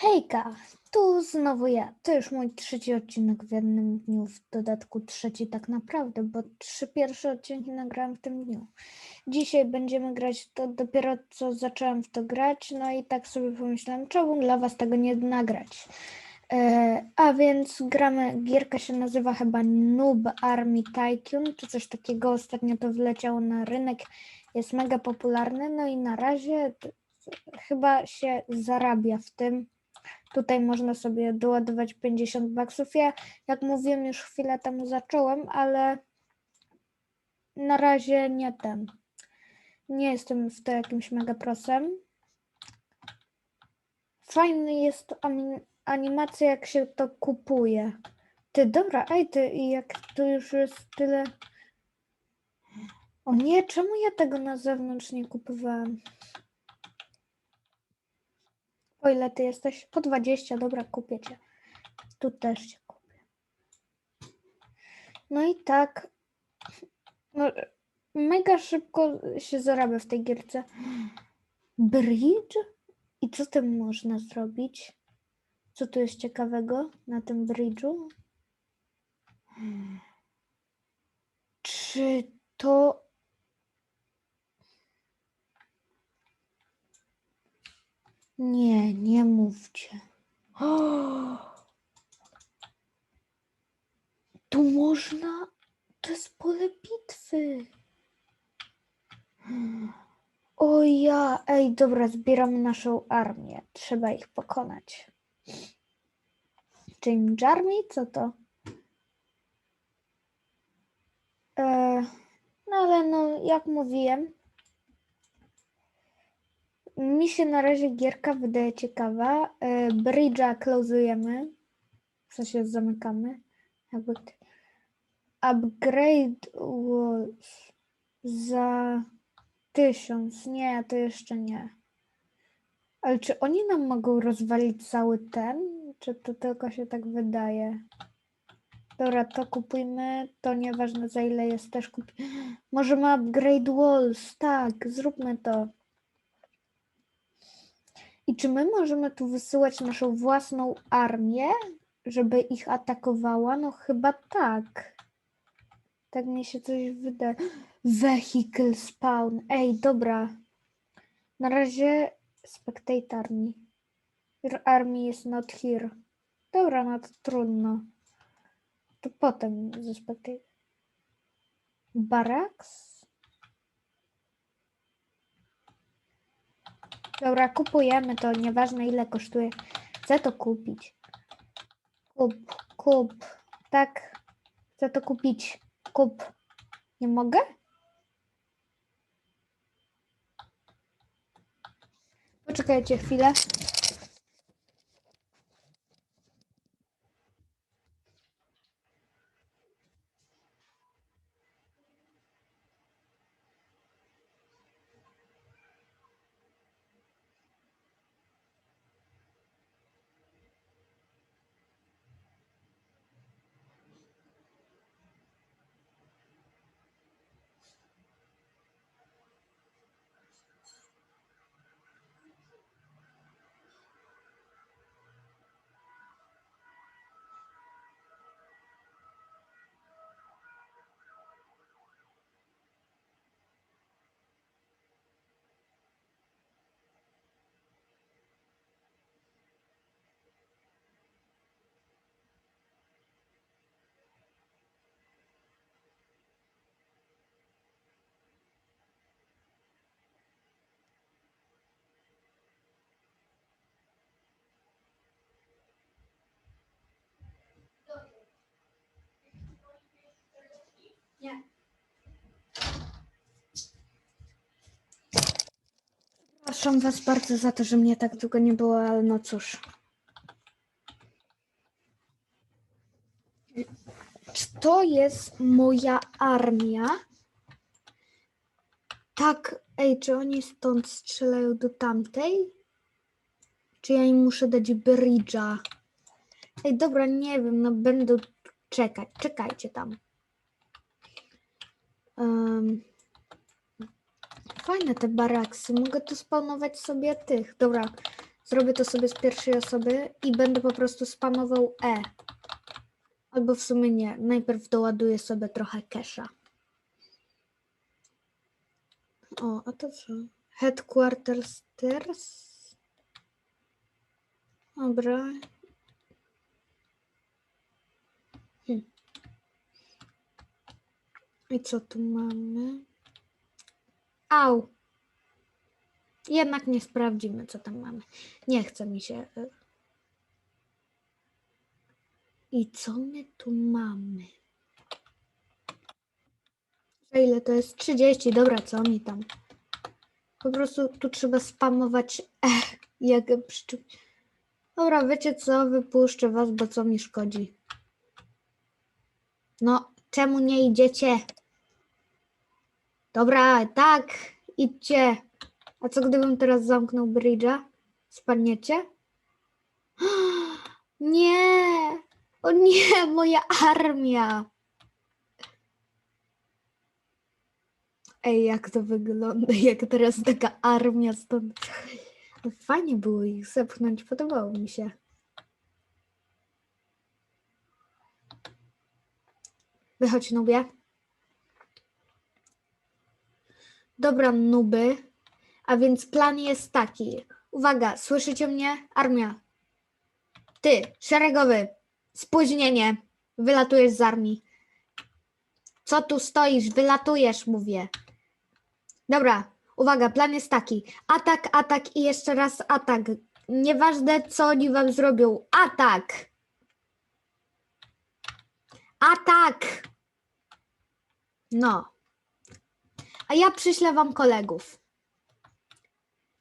Hejka, tu znowu ja. To już mój trzeci odcinek w jednym dniu, w dodatku trzeci tak naprawdę, bo trzy pierwsze odcinki nagrałam w tym dniu. Dzisiaj będziemy grać, to dopiero co zaczęłam w to grać, no i tak sobie pomyślałam, czemu dla was tego nie nagrać. E, a więc gramy, gierka się nazywa chyba Noob Army Tycoon, czy coś takiego, ostatnio to wleciało na rynek, jest mega popularny, no i na razie chyba się zarabia w tym. Tutaj można sobie doładować 50 baksów. Ja, jak mówiłem, już chwilę temu zacząłem, ale na razie nie ten. Nie jestem w to jakimś mega prosem. Fajny jest animacja, jak się to kupuje. Ty, dobra, ej, ty, i jak tu już jest tyle... O nie, czemu ja tego na zewnątrz nie kupowałem? O ile ty jesteś? Po 20, dobra, kupię cię. Tu też cię kupię. No i tak. No, mega szybko się zarabia w tej gierce. Bridge? I co tym można zrobić? Co tu jest ciekawego na tym bridge'u? Czy to Nie, nie mówcie. Tu można. To jest pole bitwy. O ja, ej, dobra, zbieramy naszą armię. Trzeba ich pokonać. Change Army? Co to? E, no ale no, jak mówiłem, mi się na razie gierka wydaje ciekawa. E, Bridge'a closujemy. W sensie zamykamy. Upgrade walls za tysiąc. Nie, to jeszcze nie. Ale czy oni nam mogą rozwalić cały ten? Czy to tylko się tak wydaje? Dobra, to kupujmy. To nieważne za ile jest też kup... Możemy upgrade walls. Tak, zróbmy to. I czy my możemy tu wysyłać naszą własną armię, żeby ich atakowała? No chyba tak. Tak mi się coś wydaje. Vehicle spawn. Ej, dobra. Na razie spectate army. Your army is not here. Dobra, no to trudno. To potem ze spectate. Barracks? Dobra, kupujemy to, nieważne ile kosztuje. Chcę to kupić. Kup, kup. Tak, chcę to kupić. Kup. Nie mogę? Poczekajcie chwilę. Nie. Przepraszam Was bardzo za to, że mnie tak długo nie było, ale no cóż. To jest moja armia? Tak, ej, czy oni stąd strzelają do tamtej? Czy ja im muszę dać bridge'a? Ej, dobra, nie wiem, no będę czekać. Czekajcie tam. Em, fajne te baraksy. Mogę tu spawnować sobie tych. Dobra, Zrobię to sobie z pierwszej osoby i będę po prostu spamował E. Albo w sumie nie. Najpierw doładuję sobie trochę kesha. O, a to co? Headquarters stairs? Dobra. I co tu mamy? Au! Jednak nie sprawdzimy, co tam mamy. Nie chce mi się. y. I co my tu mamy? Za ile to jest? 30. Dobra, co mi tam? Po prostu tu trzeba spamować e, jak pszczół. Dobra, wiecie co? Wypuszczę was, bo co mi szkodzi? No, czemu nie idziecie? Dobra, tak, idźcie. A co gdybym teraz zamknął bridge'a? Spadniecie? Nie! O nie, moja armia! Ej, jak to wygląda, jak teraz taka armia stąd. Fajnie było ich zepchnąć, podobało mi się. Wychodź, nubie. Dobra, nuby. A więc plan jest taki. Uwaga, słyszycie mnie? Armia. Ty, szeregowy. Spóźnienie. Wylatujesz z armii. Co tu stoisz? Wylatujesz, mówię. Dobra, uwaga, plan jest taki. Atak, atak i jeszcze raz atak. Nieważne, co oni wam zrobią. Atak! Atak! No. A ja przyślę wam kolegów.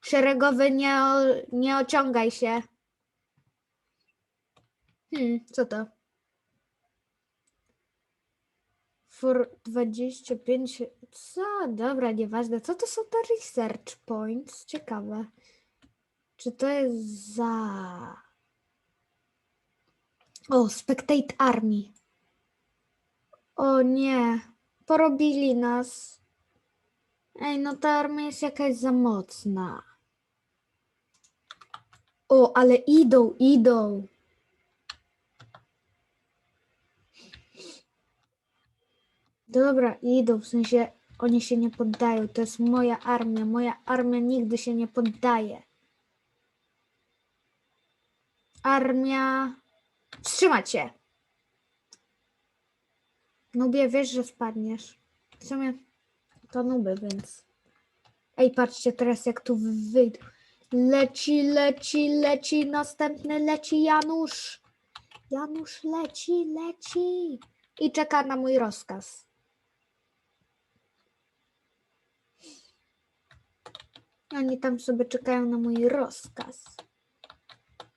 Szeregowy, nie, o, nie ociągaj się. Hmm, co to? For 25. Co? Dobra, nieważne. Co to są te research points? Ciekawe. Czy to jest za. O, Spectate Army. O nie. Porobili nas. Ej, no ta armia jest jakaś za mocna. O, ale idą, idą. Dobra, idą, w sensie oni się nie poddają. To jest moja armia. Moja armia nigdy się nie poddaje. Armia. Wstrzymać się! Nubie, wiesz, że spadniesz. W sumie to nuby, więc. Ej, patrzcie teraz, jak tu wyjdą. Leci, leci, leci, następny leci Janusz. Janusz leci, leci. I czeka na mój rozkaz. Oni tam sobie czekają na mój rozkaz.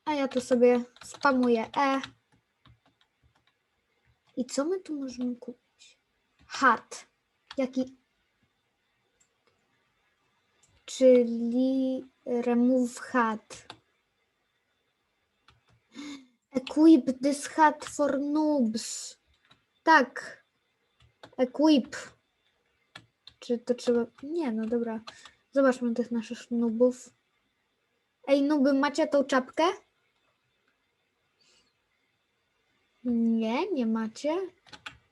A ja tu sobie spamuję E. I co my tu możemy kupić? Hat. Jaki? Czyli remove hat. Equip this hat for noobs. Tak. Equip. Czy to trzeba. Nie, no dobra. Zobaczmy tych naszych nubów. Ej, nuby, macie tą czapkę? Nie, nie macie.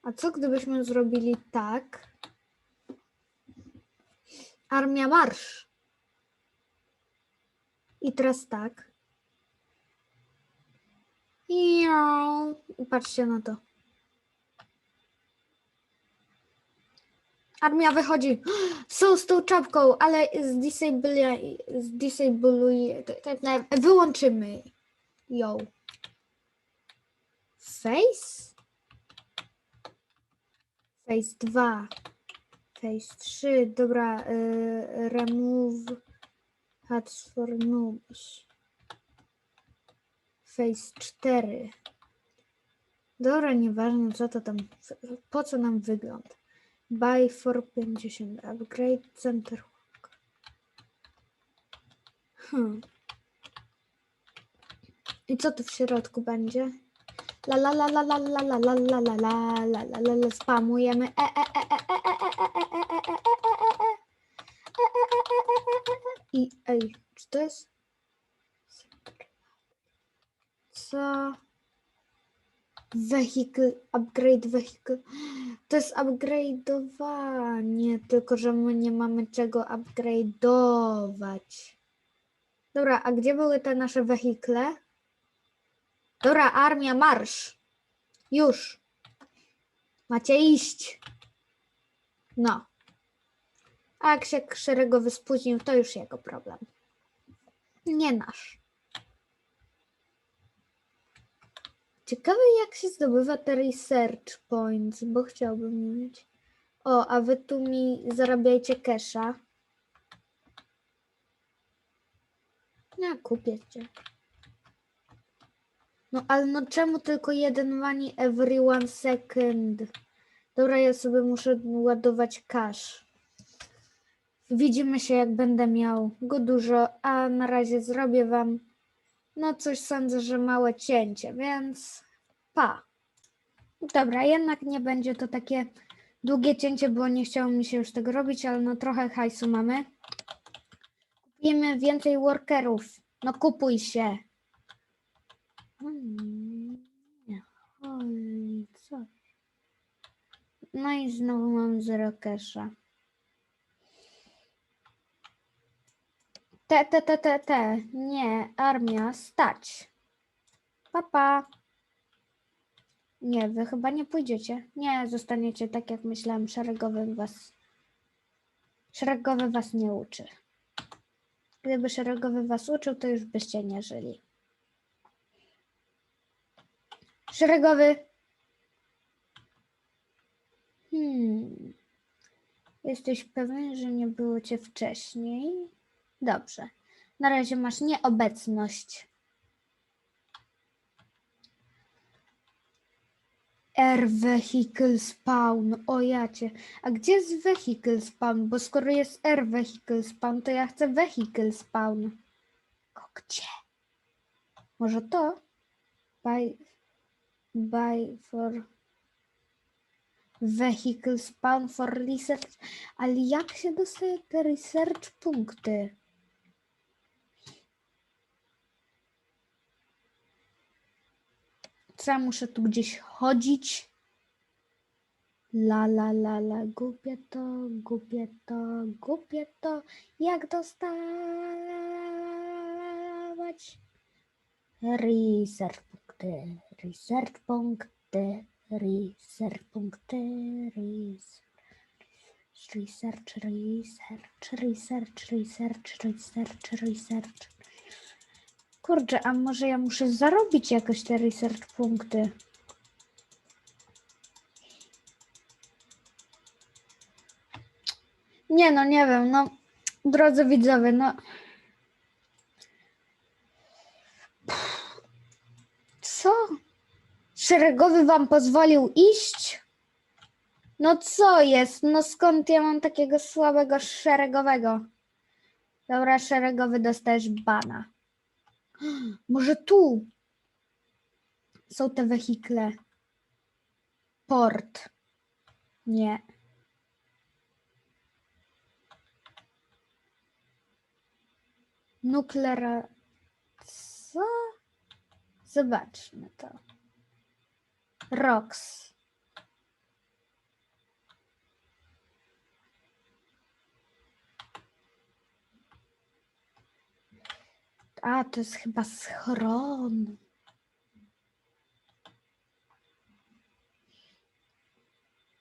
A co gdybyśmy zrobili tak? Armia marsz. I teraz tak. I patrzcie na to. Armia wychodzi. Są z tą czapką, ale zdisabluj, zdisabluj, wyłączymy ją. Face? Face 2. Face 3. Dobra, y, remove hats for noobs. Face 4. Dobra, nieważne co to tam, po co nam wygląd. Buy for 50. Upgrade center. Hmm. I co tu w środku będzie? La la la la la la la la la la la la la la la spamujemy. E e e e e e e e e e e e e e e e e e e e I ej, czy to jest? Co? Vehicle, upgrade vehicle. To jest upgrade'owanie, tylko że my nie mamy czego upgrade'ować. Dobra, a gdzie były te nasze wehikle? Dobra, armia, marsz! Już! Macie iść! No. A jak się szeregowy spóźnił, to już jego problem. Nie nasz. Ciekawe jak się zdobywa te research points, bo chciałbym mieć. O, a wy tu mi zarabiajcie kesza. Ja kupię cię. No ale no czemu tylko jeden money every one second? Dobra, ja sobie muszę ładować cash. Widzimy się jak będę miał go dużo, a na razie zrobię wam no coś sądzę, że małe cięcie, więc pa. Dobra, jednak nie będzie to takie długie cięcie, bo nie chciało mi się już tego robić, ale no trochę hajsu mamy. Kupimy więcej workerów. No kupuj się. Hmm? No i znowu mam zero kesza. Te, te, te, te, te. Nie, armia, stać. Papa. Nie, wy chyba nie pójdziecie. Nie, zostaniecie tak jak myślałem, szeregowy was. Szeregowy was nie uczy. Gdyby szeregowy was uczył, to już byście nie żyli. Szeregowy. Hmm. Jesteś pewien, że nie było cię wcześniej? Dobrze. Na razie masz nieobecność. R vehicle spawn. O jacie. A gdzie jest vehicle spawn? Bo skoro jest R vehicle spawn, to ja chcę vehicle spawn. Gdzie? Może to? Buy, buy for vehicle spawn for research. Ale jak się dostaje te research punkty? Ja muszę tu gdzieś chodzić? La la la la, głupie to, głupie to, głupie to. Jak dostawać? Research punkty, research punkty, research punkty. Research, research, research, research, research, research. Kurczę, a może ja muszę zarobić jakoś te research punkty? Nie no, nie wiem, no drodzy widzowie, no co? Szeregowy wam pozwolił iść? No co jest? No skąd ja mam takiego słabego szeregowego? Dobra, szeregowy dostajesz bana. Może tu są te wehikle. Port. Nie. Nuklear. Co? Zobaczmy to. Rox. A, to jest chyba schron.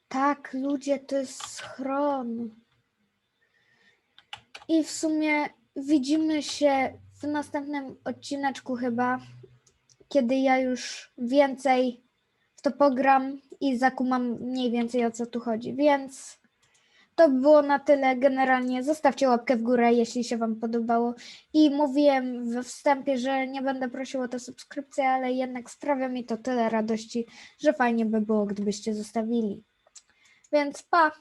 Tak, ludzie, to jest schron. I w sumie widzimy się w następnym odcineczku chyba, kiedy ja już więcej w to pogram i zakumam mniej więcej o co tu chodzi. Więc to by było na tyle. Generalnie zostawcie łapkę w górę, jeśli się Wam podobało. I mówiłem we wstępie, że nie będę prosił o tę subskrypcję, ale jednak sprawia mi to tyle radości, że fajnie by było, gdybyście zostawili. Więc pa!